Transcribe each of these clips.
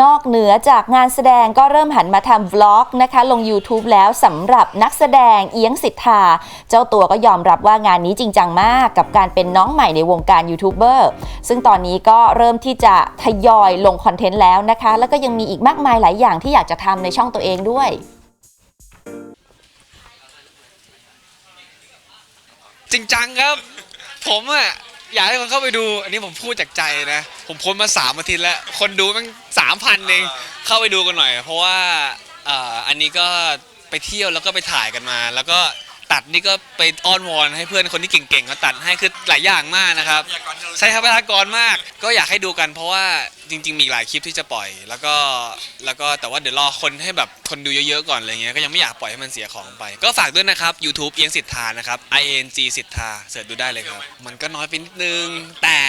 นอกเหนือจากงานแสดงก็เริ่มหันมาทำวล็อกนะคะ ลง YouTube แล้วสำหรับนักแสดงเอียงสิทธา เจ้าตัวก็ยอมรับว่างานนี้จริงจังมากกับการเป็นน้องใหม่ในวงการยูทูบเบอร์ซึ่งตอนนี้ก็เริ่มที่จะทยอยลงคอนเทนต์แล้วนะคะ แล้วก็ยังมีอีกมากมายหลายอย่างที่อยากจะทำในช่องตัวเองด้วยจริงจังครับ ผมอะ อยากให้คนเข้าไปดู อันนี้ผมพูดจากใจนะ ผมพ้นมาสามอาทิตย์แล้ว คนดูมันสามพันเอง เข้าไปดูกันหน่อย เพราะว่าเอ่ออันนี้ก็ไปเที่ยวแล้วก็ไปถ่ายกันมา แล้วก็ ตัดนี่ก็ไปอ้อนวอนให้เพื่อนคนที่เก่งๆเขาตัดให้คือหลายอย่างมากนะครับ ใช่ครับประทากรมาก ก็อยากให้ดูกันเพราะว่าจริง ๆ มีหลายคลิปที่จะปล่อย แล้วก็แล้วก็แต่ว่าเดี๋ยวรอคนให้แบบคนดูเยอะๆก่อนอะไรเงี้ยก็ยังไม่อยากปล่อยให้มันเสียของไป ก็ฝากด้วยนะครับ YouTube เอียงสิทธานะครับ i n g สิทธาเสิร์ชดูได้เลยครับ มันก็น้อยไปนิดนึง แต่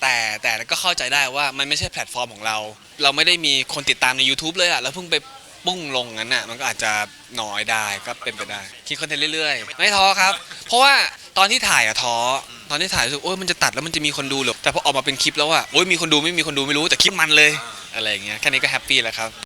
แต่แต่ก็เข้าใจได้ว่ามันไม่ใช่แพลตฟอร์มของเรา เราไม่ได้มีคนติดตามใน YouTube เลยอะแล้วเพิ่งไป ปุ้งลงงั้นน่ะมันก็อาจจะน้อยได้ก็เป็นไปได้คิดคอนเทนต์เรื่อยๆ ไม่ท้อครับ เพราะว่าตอนที่ถ่ายอะท้อตอนที่ถ่ายรู้สึกโอ้ยมันจะตัดแล้วมันจะมีคนดูหรอแต่พอออกมาเป็นคลิปแล้วอะโอ้ยมีคนดูไม่มีคนดูไม่รู้แต่คลิปมันเลยอะไรอย่างเงี้ยแค่นี้ก็แฮปปี้แล้วครับ